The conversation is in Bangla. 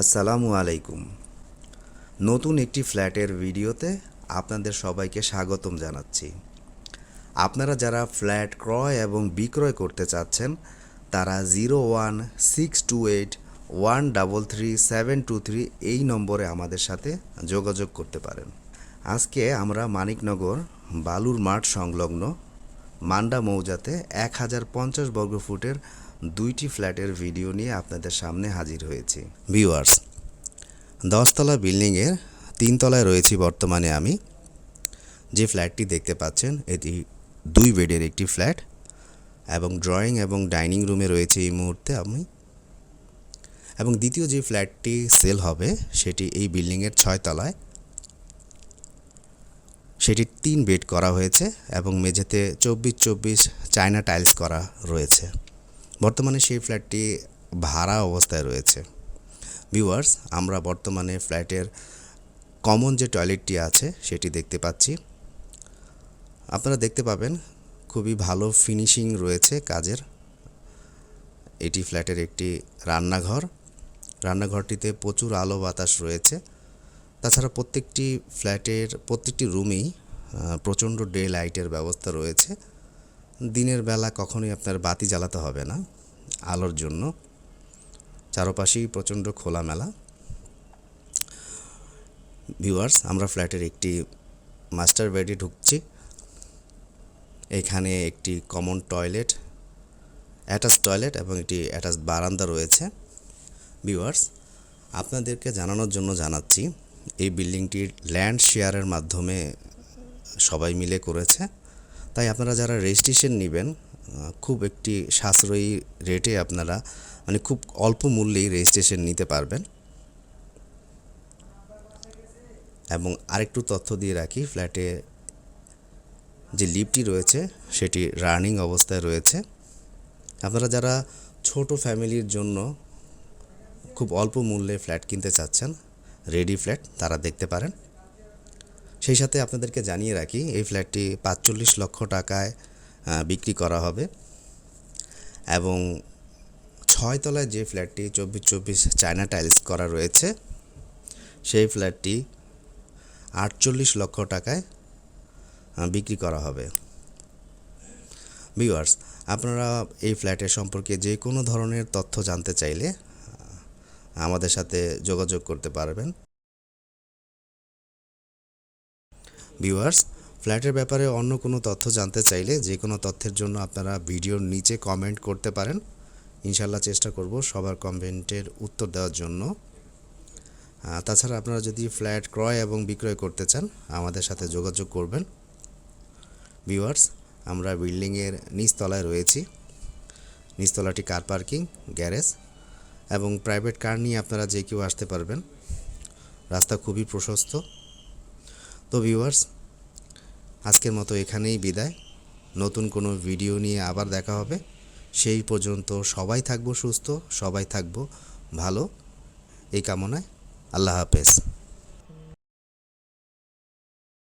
আসসালামু আলাইকুম। নতুন একটি ফ্ল্যাটের ভিডিওতে আপনাদের সবাইকে স্বাগতম জানাচ্ছি। আপনারা যারা ফ্ল্যাট ক্রয় এবং বিক্রয় করতে চাচ্ছেন, তারা zero one six two eight one double three seven two three এই নম্বরে আমাদের সাথে যোগাযোগ করতে পারেন। আজকে আমরা মানিকনগর বালুর মাঠ সংলগ্ন মান্ডা মৌজাতে এক হাজার পঞ্চাশ বর্গফুটের দুইটি ফ্ল্যাটের ভিডিও নিয়ে আপনাদের সামনে হাজির হয়েছি। ভিউয়ার্স, দশতলা বিল্ডিংয়ের তিনতলায় রয়েছি বর্তমানে আমি। যে ফ্ল্যাটটি দেখতে পাচ্ছেন, এটি দুই বেডের একটি ফ্ল্যাট এবং ড্রয়িং এবং ডাইনিং রুমে রয়েছে এই মুহূর্তে আমি। এবং দ্বিতীয় যে ফ্ল্যাটটি সেল হবে, সেটি এই বিল্ডিংয়ের ছয় তলায় সেটি তিন বেড করা হয়েছে এবং মেঝেতে চব্বিশ চব্বিশ চায়না টাইলস করা রয়েছে। বর্তমানে সেই ফ্ল্যাটটি ভাড়া অবস্থায় রয়েছে। ভিউয়ার্স, আমরা বর্তমানে ফ্ল্যাটের কমন যে টয়লেটটি আছে, সেটি দেখতে পাচ্ছি। আপনারা দেখতে পাবেন, খুবই ভালো ফিনিশিং রয়েছে কাজের। এটি ফ্ল্যাটের একটি রান্নাঘর। রান্নাঘরটিতে প্রচুর আলো বাতাস রয়েছে। তাছাড়া প্রত্যেকটি ফ্ল্যাটের, প্রত্যেকটি রুমেই প্রচণ্ড ডে লাইটের ব্যবস্থা রয়েছে। দিনের বেলা কখনোই আপনার বাতি জ্বালাতে হবে না, আলোর জন্য। চারপাশেই প্রচণ্ড খোলামেলা। ভিউয়ার্স, আমরা ফ্ল্যাটের একটি মাস্টার বেডে ঢুকছি। এখানে একটি কমন টয়লেট অ্যাটাচ টয়লেট এবং একটি অ্যাটাচ বারান্দা রয়েছে। ভিউয়ার্স, আপনাদেরকে জানানোর জন্য জানাচ্ছি, এই বিল্ডিংটির ল্যান্ড শেয়ারের মাধ্যমে সবাই মিলে করেছে। তাই আপনারা যারা রেজিস্ট্রেশন নেবেন খুব একটি সাশ্রয়ী রেটে আপনারা মানে খুব অল্প মূল্যেই রেজিস্ট্রেশন নিতে পারবেন। এবং আরেকটু তথ্য দিয়ে রাখি ফ্ল্যাটে যে লিফটটি রয়েছে, সেটি রানিং অবস্থায় রয়েছে। আপনারা যারা ছোট ফ্যামিলির জন্য খুব অল্প মূল্যে ফ্ল্যাট কিনতে চাচ্ছেন রেডি ফ্ল্যাট তারা দেখতে পারেন। সেই সাথে আপনাদেরকে জানিয়ে রাখি, এই ফ্ল্যাটটি পাঁচচল্লিশ লক্ষ টাকায় বিক্রি করা হবে। এবং ছয় তলায় যে ফ্ল্যাটটি চব্বিশ চব্বিশ চায়না টাইলস করা রয়েছে, সেই ফ্ল্যাটটি আটচল্লিশ লক্ষ টাকায় বিক্রি করা হবে। ভিউয়ার্স, আপনারা এই ফ্ল্যাটের সম্পর্কে যে কোনো ধরনের তথ্য জানতে চাইলে আমাদের সাথে যোগাযোগ করতে পারবেন। ভিউয়ার্স ফ্ল্যাটের ব্যাপারে অন্য কোনো তথ্য জানতে চাইলে যে কোনো তথ্যের জন্য আপনারা ভিডিওর নিচে কমেন্ট করতে পারেন। ইনশাল্লাহ চেষ্টা করব সবার কমেন্টের উত্তর দেওয়ার জন্য। তাছাড়া আপনারা যদি ফ্ল্যাট ক্রয় এবং বিক্রয় করতে চান, আমাদের সাথে যোগাযোগ করবেন। ভিউয়ার্স আমরা বিল্ডিংয়ের নিচতলায় রয়েছি। নিচতলাটি কার পার্কিং গ্যারেজ এবং প্রাইভেট কার নিয়ে আপনারা যে কেউ আসতে পারবেন। রাস্তা খুবই প্রশস্ত। তো ভিউয়ার্স আজকের মতো এখানেই বিদায়। নতুন কোনো ভিডিও নিয়ে আবার দেখা হবে। সেই পর্যন্ত সবাই থাকব সুস্থ, সবাই থাকব ভালো। এই কামনায় আল্লাহ হাফেজ।